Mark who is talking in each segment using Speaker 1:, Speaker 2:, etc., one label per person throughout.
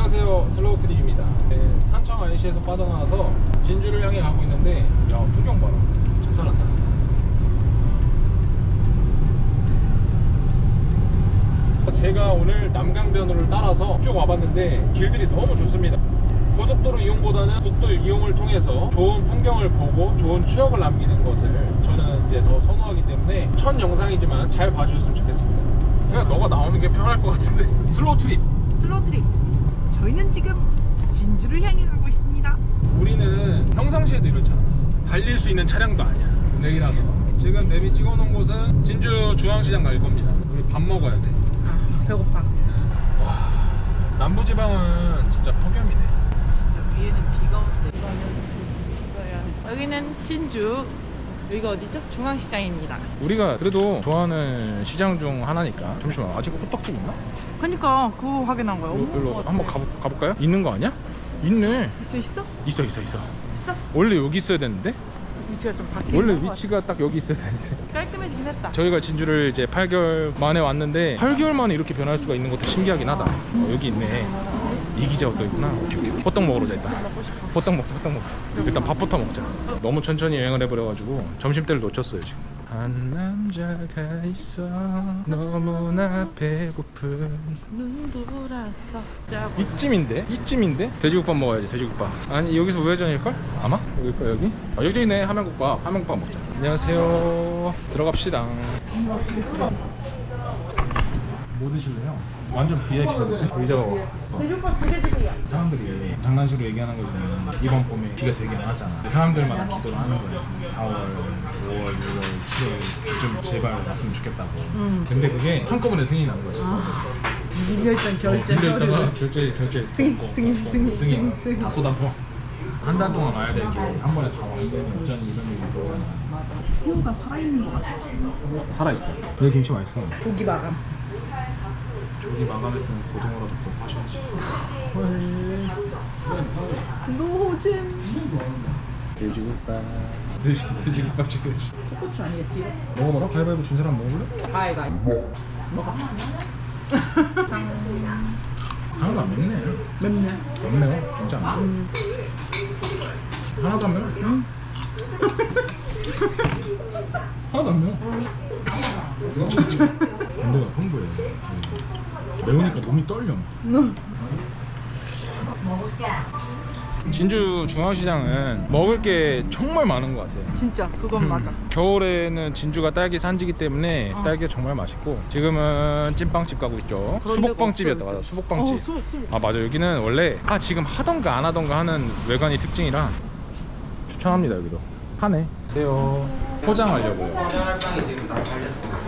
Speaker 1: 안녕하세요. 슬로우 트립입니다. 네, 산청 IC에서 빠져나와서 진주를 향해 가고 있는데 야 풍경 봐라. 작살난다. 제가 오늘 남강변으로를 따라서 쭉 와봤는데 길들이 너무 좋습니다. 고속도로 이용보다는 국도 이용을 통해서 좋은 풍경을 보고 좋은 추억을 남기는 것을 저는 이제 더 선호하기 때문에 첫 영상이지만 잘 봐주셨으면 좋겠습니다. 그냥 너가 나오는 게 편할 것 같은데. 슬로우 트립
Speaker 2: 슬로우 트립. 저희는 지금 진주를 향해 가고 있습니다.
Speaker 1: 우리는 평상시에도 이렇잖아. 달릴 수 있는 차량도 아니야. 내일라서. 지금 내비 찍어놓은 곳은 진주 중앙시장 갈 겁니다. 우리 밥 먹어야 돼.
Speaker 2: 아, 배고파.
Speaker 1: 남부지방은 진짜 폭염이네.
Speaker 2: 진짜 위에는 비가 오는데. 여기는 진주. 여기가 어디죠? 중앙시장입니다.
Speaker 1: 우리가 그래도 좋아하는 시장 중 하나니까. 잠시만, 아직 호떡집 있나?
Speaker 2: 그러니까 그거 확인한 거야.
Speaker 1: 일로,
Speaker 2: 없는
Speaker 1: 일로
Speaker 2: 것 같아.
Speaker 1: 한번 가볼, 가볼까요? 있는 거 아니야? 있네.
Speaker 2: 있어 있어?
Speaker 1: 있어, 있어, 있어.
Speaker 2: 있어?
Speaker 1: 원래 여기 있어야 되는데?
Speaker 2: 위치가 좀 바뀌는
Speaker 1: 원래
Speaker 2: 것.
Speaker 1: 위치가 딱 여기 있어야 되는데.
Speaker 2: 깔끔해지긴 했다.
Speaker 1: 저희가 진주를 이제 8개월 만에 왔는데 8개월 만에 이렇게 변할 수가 있는 것도 신기하긴 하다. 어, 여기 있네. 이 기자가 또 있구나. 호떡 먹으러 자 일단. 호떡 먹자, 호떡 먹자. 일단 밥부터 먹자. 너무 천천히 여행을 해버려가지고 점심때를 놓쳤어요 지금. 한 남자가 있어 너무나 배고픈
Speaker 2: 짜고.
Speaker 1: 이쯤인데? 이쯤인데? 돼지국밥 먹어야지 돼지국밥 아니 여기서 우회전일걸? 아마? 여기일까 여기? 아 여기 있네 하명국밥 하명국밥 먹자 안녕하세요 들어갑시다 뭐 드실래요? 완전 VIP인데 의자가 와
Speaker 2: 돼지국밥 두개 주세요.
Speaker 1: 사람들이 장난식으로 얘기하는 거지만 이번 봄에 비가 되게 안 왔잖아 사람들마다 기도를 하는 거야 4월, 5월, 6월, 7월 좀 제발 왔으면 좋겠다고
Speaker 2: 음.
Speaker 1: 근데 그게 한꺼번에 승인이 나는 거지
Speaker 2: 밀려있던 결제.
Speaker 1: 빌려 있다가
Speaker 2: 서류를.
Speaker 1: 결제 결제
Speaker 2: 승인,
Speaker 1: 걷고,
Speaker 2: 승인, 승인,
Speaker 1: 승인
Speaker 2: 승인.
Speaker 1: 다 쏟아부어 한달 동안 와야 될게 한 번에 다 왔는데 어쩐 이런 일이 있잖아
Speaker 2: 새우가 살아있는 것 같아.
Speaker 1: 살아있어 여기 김치 맛있어
Speaker 2: 고기 마감.
Speaker 1: 조기 마감했으면 고등어라도 또 파셔야지.
Speaker 2: 노잼.
Speaker 1: 돼지국밥. 돼지, 돼지국밥 찍어야지
Speaker 2: 고추 아니겠지?
Speaker 1: 먹어봐라. 가위바위보 준 사람 먹어볼래?
Speaker 2: 가위가 먹어.
Speaker 1: 하나도 안 맵네.
Speaker 2: 맵네.
Speaker 1: 안 매워. 진짜 안 매워. 하나도 안 매워. 하나도 안 매워. 진짜 건더가 풍부해 매우니까 몸이 떨려. 진주 중앙시장은 먹을 게 정말 많은 것 같아요.
Speaker 2: 진짜 그건 맞아.
Speaker 1: 겨울에는 진주가 딸기 산지기 때문에 딸기가 정말 맛있고 지금은 찐빵집 가고 있죠.
Speaker 2: 그런
Speaker 1: 수복빵집이었다 맞아. 수복빵집.
Speaker 2: 어, 수복 수복.
Speaker 1: 아 맞아. 여기는 원래 아 지금 하던가 안 하던가 하는 외관이 특징이라 추천합니다 여기도. 파네. 세요. 포장하려고요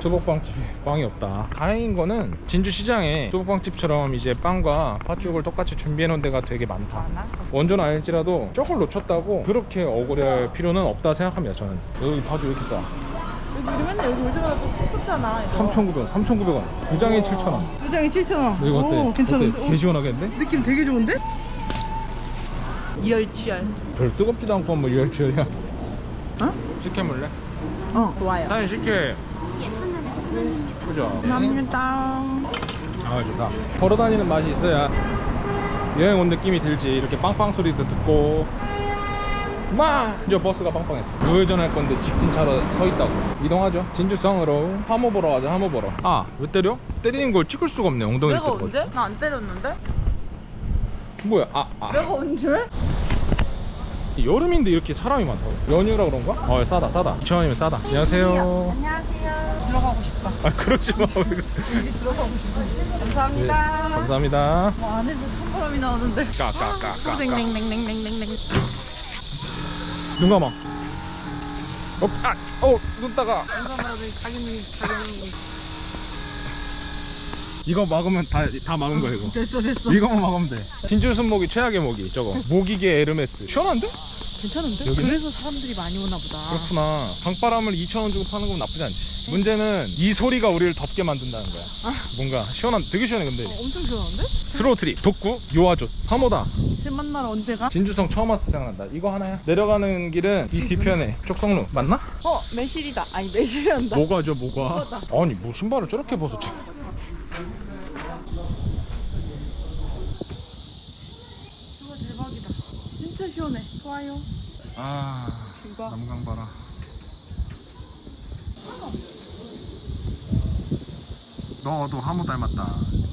Speaker 1: 수복빵집에 빵이 없다 다행인 거는 진주시장에 수복빵집처럼 이제 빵과 팥죽을 똑같이 준비해 놓은 데가 되게 많다? 원조는 아닐지라도 조금 놓쳤다고 그렇게 억울해할 필요는 없다 생각합니다 저는 여기 왜 이렇게 싸?
Speaker 2: 여기 우리 맨날 여기 올 때마다 또 썼잖아.
Speaker 1: 3,900원 3,900원 두 장에 7,000원
Speaker 2: 두 장에 7,000원.
Speaker 1: 이거 어때?
Speaker 2: 오, 괜찮은데?
Speaker 1: 어때? 개 시원하겠는데?
Speaker 2: 느낌 되게 좋은데? 이열치열.
Speaker 1: 별 뜨겁지도 않고 뭐 이열치열이야
Speaker 2: 어?
Speaker 1: 시켜물래?
Speaker 2: 어, 좋아요.
Speaker 1: 사장님 식혜 그죠?
Speaker 2: 감사합니다.
Speaker 1: 아 좋다 걸어다니는 맛이 있어야 여행 온 느낌이 들지 이렇게 빵빵 소리도 듣고 막 이제 버스가 빵빵했어 우회전할 건데 직진차로 서 있다고 이동하죠 진주성으로 화모 보러 가자 화모 보러 아왜 때려? 때리는 걸 찍을 수가 없네 엉덩이를
Speaker 2: 내가
Speaker 1: 때리고
Speaker 2: 언제? 나 안 때렸는데?
Speaker 1: 뭐야 아, 아
Speaker 2: 내가 언제?
Speaker 1: 여름인데 이렇게 사람이 많다고 연휴라 그런가? 어 싸다 싸다 2,000원이면 싸다 안녕하세요
Speaker 2: 들어가고 싶다.
Speaker 1: 아 그러지 마
Speaker 2: 여기 들어가고 싶다. 감사합니다.
Speaker 1: 네, 감사합니다
Speaker 2: 뭐 안에서 찬바람이 나오는데.
Speaker 1: 까까까까
Speaker 2: 냉냉냉냉냉냉.
Speaker 1: 눈 감아 어, 아, 어, 눈 따가
Speaker 2: 감사합니다. 가격이 가격이.
Speaker 1: 이거 막으면 다, 다 막은 거야 이거
Speaker 2: 됐어 됐어.
Speaker 1: 이거만 막으면 돼 진주 순모기 최악의 모기 저거 모기계 에르메스 시원한데?
Speaker 2: 괜찮은데?
Speaker 1: 여기는?
Speaker 2: 그래서 사람들이 많이 오나 보다.
Speaker 1: 그렇구나 방바람을 2,000원 주고 파는 건 나쁘지 않지 문제는 이 소리가 우리를 덥게 만든다는 거야 뭔가 시원한 되게 시원해 근데
Speaker 2: 어, 엄청 시원한데?
Speaker 1: 스로트리 독구 요아조 하모다
Speaker 2: 새 만나러 언제 가?
Speaker 1: 진주성 처음 왔을 때 생각난다 이거 하나야 내려가는 길은 이 뒤편에 쪽성루 맞나?
Speaker 2: 어 매실이다. 아니 매실이란다.
Speaker 1: 뭐가죠 뭐가. 아니 뭐 신발을 저렇게 벗 었지
Speaker 2: 진짜 시원해. 좋아요.
Speaker 1: 아
Speaker 2: 이거.
Speaker 1: 남강 봐라. 너도 하모 닮았다.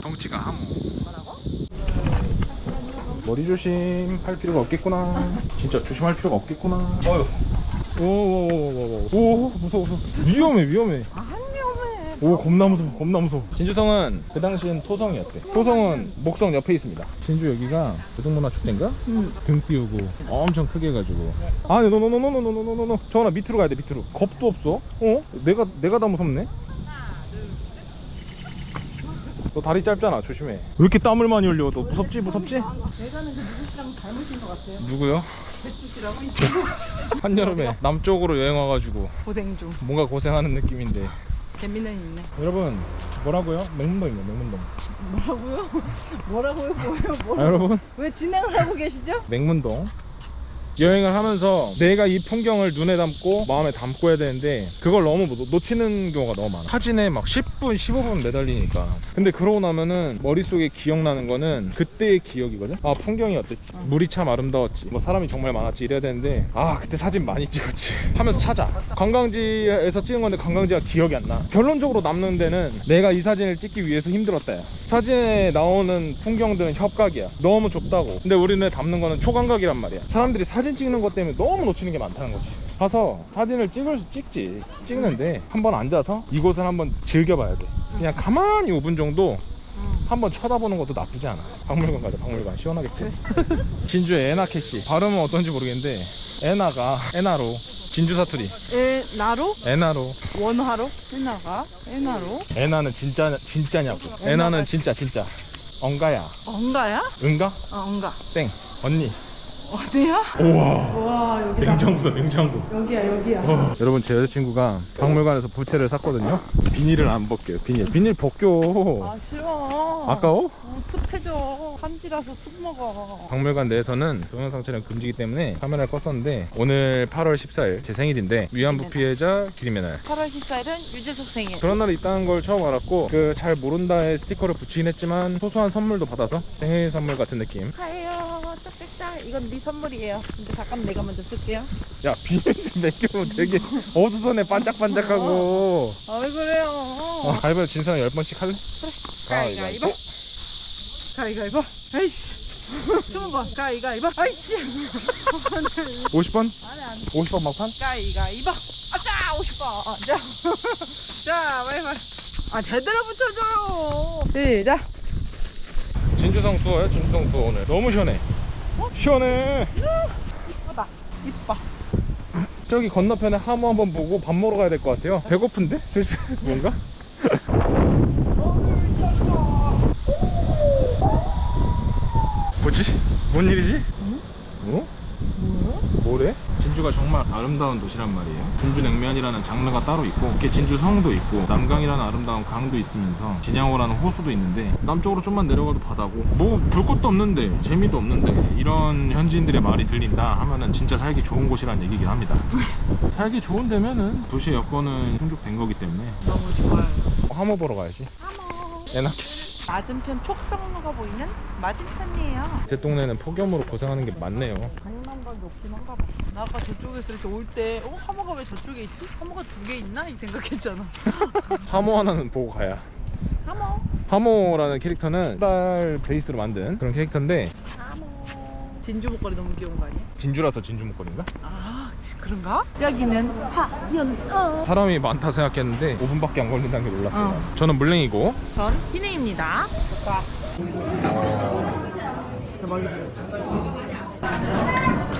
Speaker 1: 덩치가 하모. 머리 조심 할 필요가 없겠구나. 진짜 조심할 필요가 없겠구나. 어휴. 오오오오오 무서워 무서워. 위험해 위험해.
Speaker 2: 안 위험해.
Speaker 1: 오 겁나 무서워 겁나 무서워 진주성은 그 당시엔 토성이었대 토성은 목성 옆에 있습니다 진주 여기가 교동문화축제인가?
Speaker 2: 응.
Speaker 1: 등 띄우고 엄청 크게 해가지고 아니 노노노노노노노노노 정원아 밑으로 가야 돼 밑으로 겁도 없어 어? 내가 내가 다 무섭네 너 다리 짧잖아 조심해 왜 이렇게 땀을 많이 흘려 너 무섭지 무섭지?
Speaker 2: 내가는 그 누구 씨랑 닮으신 것 같아요.
Speaker 1: 누구요?
Speaker 2: 배추 씨라고 있어요.
Speaker 1: 한여름에 남쪽으로 여행 와가지고
Speaker 2: 고생 중.
Speaker 1: 뭔가 고생하는 느낌인데
Speaker 2: 재미는 있네.
Speaker 1: 여러분 뭐라고요? 맹문동입니다 맹문동
Speaker 2: 뭐라고요? 뭐라고요? 뭐예요?
Speaker 1: 아,
Speaker 2: 뭐라고?
Speaker 1: 여러분
Speaker 2: 왜 진행을 하고 계시죠?
Speaker 1: 맹문동 여행을 하면서 내가 이 풍경을 눈에 담고 마음에 담고 해야 되는데 그걸 너무 놓- 놓치는 경우가 너무 많아. 사진에 막 10분 15분 매달리니까. 근데 그러고 나면은 머릿속에 기억나는 거는 그때의 기억이거든? 아 풍경이 어땠지? 물이 참 아름다웠지. 뭐 사람이 정말 많았지 이래야 되는데 아 그때 사진 많이 찍었지. 하면서 찾아. 관광지에서 찍은 건데 관광지가 기억이 안나. 결론적으로 남는 데는 내가 이 사진을 찍기 위해서 힘들었다. 야 사진에 나오는 풍경들은 협각이야. 너무 좁다고. 근데 우리는 담는 거는 초광각이란 말이야. 사람들이 사진 찍는 것 때문에 너무 놓치는 게 많다는 거지. 가서 사진을 찍을 수 찍지. 찍는데 한번 앉아서 이곳을 한번 즐겨봐야 돼. 그냥 가만히 5분 정도 한번 쳐다보는 것도 나쁘지 않아. 박물관 가자 박물관. 시원하겠지 진주의 에나캐시. 발음은 어떤지 모르겠는데 에나가 에나로. 진주 사투리.
Speaker 2: 에 나로?
Speaker 1: 에나로.
Speaker 2: 원화로? 해나가? 해나로?
Speaker 1: 에나는 진짜 진짜냐고. 에나는 진짜 진짜. 엉가야.
Speaker 2: 언가야?
Speaker 1: 응가?
Speaker 2: 어, 언가.
Speaker 1: 땡. 언니
Speaker 2: 어디야?
Speaker 1: 우와
Speaker 2: 와 여기다.
Speaker 1: 냉장고다 냉장고
Speaker 2: 여기야 여기야.
Speaker 1: 어, 여러분 제 여자친구가 박물관에서 부채를 샀거든요 비닐을 안 벗겨요 비닐 비닐 벗겨
Speaker 2: 아 싫어.
Speaker 1: 아까워?
Speaker 2: 어, 습해져. 한지라서 쑥 먹어.
Speaker 1: 박물관 내에서는 동영상 촬영 금지기 때문에 카메라를 껐었는데 오늘 8월 14일 제 생일인데 위안부 피해자 기림의 날
Speaker 2: 8월 14일은 유재석 생일.
Speaker 1: 그런 날이 있다는 걸 처음 알았고 그 잘 모른다에 스티커를 붙이긴 했지만 소소한 선물도 받아서 생일 선물 같은 느낌
Speaker 2: 가요. 이건 네 선물이에요. 근데 잠깐 내가 먼저 쓸게요.
Speaker 1: 야 비닐 좀 맡기면 되게 어두선에 반짝반짝하고
Speaker 2: 아 왜 그래요?
Speaker 1: 어, 가위바위보 진상 10번씩 할래?
Speaker 2: 가위가위보. 가위가위보. 아이씨. 20번. 가위가위보. 아이씨.
Speaker 1: 50번?
Speaker 2: 아니 아니.
Speaker 1: 50번 막판?
Speaker 2: 가위가위보. 아싸 50번. 자. 자 바이바이. 아 제대로 붙여줘요. 시작.
Speaker 1: 진주성 투어야 진주성 투어 오늘 너무 시원해 시원해
Speaker 2: 이쁘다. 이뻐.
Speaker 1: 저기 건너편에 하모 한번 보고 밥 먹으러 가야 될 것 같아요 배고픈데? 슬슬 뭔가? 뭐지? 뭔 일이지? 진주가 정말 아름다운 도시란 말이에요. 진주 냉면이라는 장르가 따로 있고, 이렇게 진주 성도 있고, 남강이라는 아름다운 강도 있으면서 진양호라는 호수도 있는데, 남쪽으로 좀만 내려가도 바다고, 뭐 볼 것도 없는데, 재미도 없는데, 이런 현지인들의 말이 들린다 하면은 진짜 살기 좋은 곳이라는 얘기긴 합니다. 살기 좋은 데면은 도시 여건은 충족된 거기 때문에
Speaker 2: 너무 좋아요.
Speaker 1: 하모 보러 가야지.
Speaker 2: 하모.
Speaker 1: 에나키.
Speaker 2: 맞은편 촉성로가 보이는 맞은편이에요.
Speaker 1: 제 동네는 폭염으로 고생하는 게 많네요.
Speaker 2: 장난감이 없긴 한가 봐. 나 아까 저쪽에서 이렇게 올 때, 어? 하모가 왜 저쪽에 있지? 하모가 두 개 있나? 이 생각했잖아.
Speaker 1: 하모 하나는 보고 가야.
Speaker 2: 하모.
Speaker 1: 하모라는 캐릭터는 딸 베이스로 만든 그런 캐릭터인데
Speaker 2: 하모. 진주 목걸이 너무 귀여운 거 아니야?
Speaker 1: 진주라서 진주 목걸이인가?
Speaker 2: 아, 지- 그런가? 여기는 하연어.
Speaker 1: 사람이 많다 생각했는데 5분밖에 안 걸린다는 게 놀랐어요.
Speaker 2: 어.
Speaker 1: 저는 물냉이고
Speaker 2: 전 희냉입니다. 대박이지.